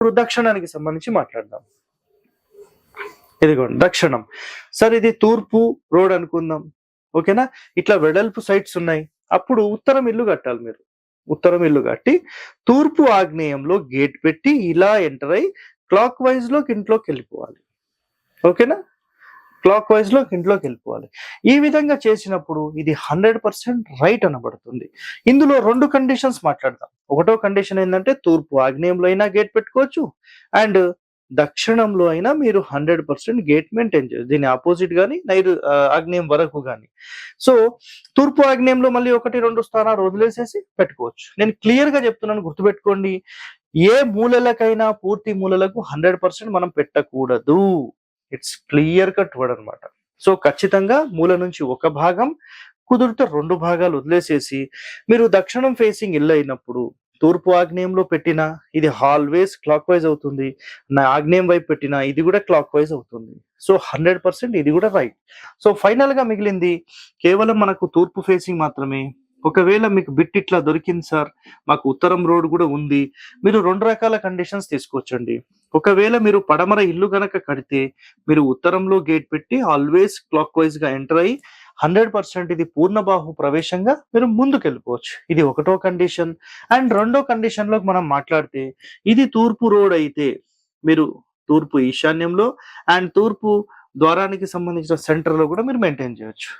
ఇప్పుడు దక్షిణానికి సంబంధించి మాట్లాడదాం. ఇదిగోండి దక్షిణం సార్ ఇది తూర్పు రోడ్ అనుకుందాం. ఓకేనా? ఇట్లా వెడల్పు సైట్స్ ఉన్నాయి. అప్పుడు ఉత్తరం ఇల్లు కట్టాలి మీరు. ఉత్తరం ఇల్లు కట్టి తూర్పు ఆగ్నేయంలో గేట్ పెట్టి ఇలా ఎంటర్ అయి క్లాక్ వైజ్లోకి ఇంట్లోకి వెళ్ళిపోవాలి. ఓకేనా? క్లాక్ వైజ్లోకి ఇంట్లోకి వెళ్ళిపోవాలి. ఈ విధంగా చేసినప్పుడు ఇది హండ్రెడ్ పర్సెంట్ రైట్ అనబడుతుంది. ఇందులో రెండు కండిషన్స్ మాట్లాడదాం. ఒకటో కండిషన్ ఏంటంటే తూర్పు. ఆగ్నేయంలో అయినా గేట్ పెట్టుకోవచ్చు. అండ్ దక్షిణంలో అయినా మీరు హండ్రెడ్ పర్సెంట్ గేట్ మెయింటైన్ చేయొచ్చు దీని ఆపోజిట్ కానీ నైరు ఆగ్నేయం వరకు కానీ సో తూర్పు ఆగ్నేయంలో మళ్ళీ ఒకటి రెండు స్థానాలు వదిలేసేసి పెట్టుకోవచ్చు. నేను క్లియర్గా చెప్తున్నాను గుర్తుపెట్టుకోండి. ఏ మూలలకైనా పూర్తి మూలలకు హండ్రెడ్ పర్సెంట్ మనం పెట్టకూడదు. ఇట్స్ క్లియర్ కట్ వర్డ్ అనమాట సో ఖచ్చితంగా మూల నుంచి ఒక భాగం కుదిరితే రెండు భాగాలు వదిలేసేసి మీరు దక్షిణం ఫేసింగ్ ఇల్లు అయినప్పుడు తూర్పు ఆగ్నేయంలో పెట్టినా ఇది హాల్వేస్ క్లాక్ వైజ్ అవుతుంది. నా ఆగ్నేయం వైపు పెట్టినా ఇది కూడా క్లాక్ వైజ్ అవుతుంది. సో హండ్రెడ్ పర్సెంట్ ఇది కూడా రైట్ సో ఫైనల్గా మిగిలింది కేవలం మనకు తూర్పు ఫేసింగ్ మాత్రమే. ఒకవేళ మీకు బిట్ ఇట్లా దొరికింది సార్ మాకు ఉత్తరం రోడ్ కూడా ఉంది. మీరు రెండు రకాల కండిషన్స్ తీసుకోవచ్చండి. ఒకవేళ మీరు పడమర ఇల్లు గనక కడితే మీరు ఉత్తరంలో గేట్ పెట్టి ఆల్వేస్ క్లాక్ వైజ్గా ఎంటర్ అయ్యి హండ్రెడ్ పర్సెంట్ ఇది పూర్ణబాహు ప్రవేశంగా మీరు ముందుకు వెళ్ళిపోవచ్చు ఇది ఒకటో కండిషన్. అండ్ రెండో కండిషన్లో మనం మాట్లాడితే ఇది తూర్పు రోడ్ అయితే మీరు తూర్పు ఈశాన్యంలో అండ్ తూర్పు ద్వారానికి సంబంధించిన సెంటర్లో కూడా మీరు మెయింటైన్ చేయొచ్చు.